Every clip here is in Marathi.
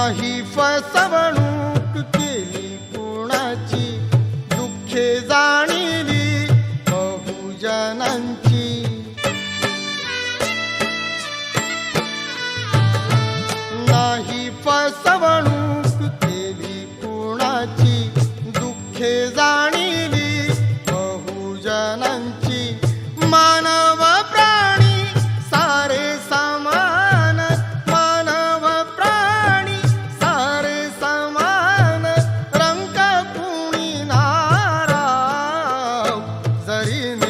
नाही फसवण ಸರಿನ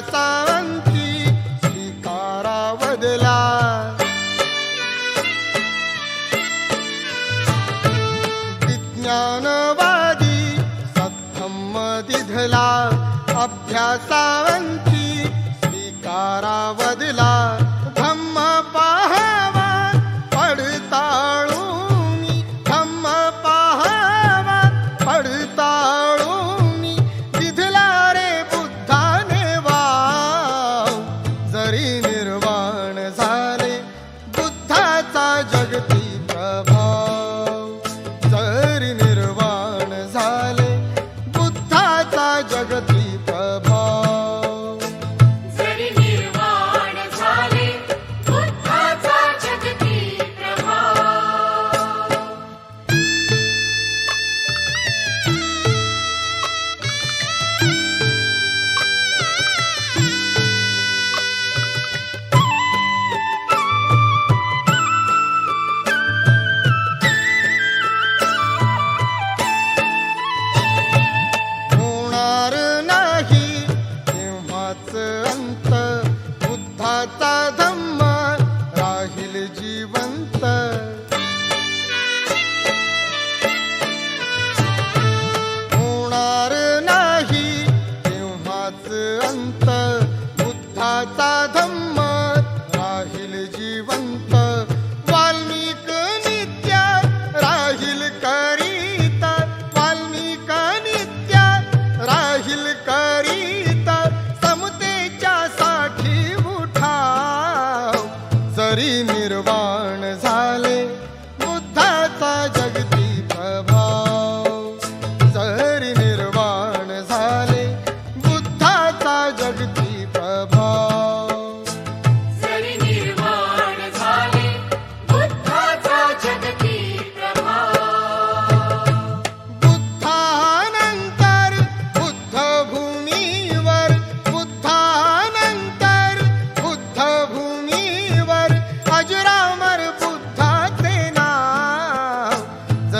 सांती स्वीकारा बदला. विज्ञानवादी सद्धम्म दिधला. अभ्यासांती स्वीकारा बदला.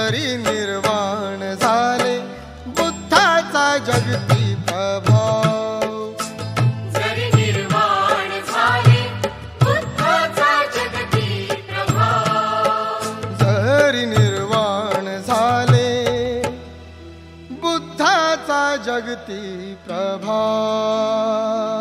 अंतरी निर्वाण झाले बुद्धाचा जगती प्रभाव. जरी निर्वाण झाले बुद्धाचा जगती प्रभाव. जरी निर्वाण झाले बुद्धाचा जगती प्रभाव.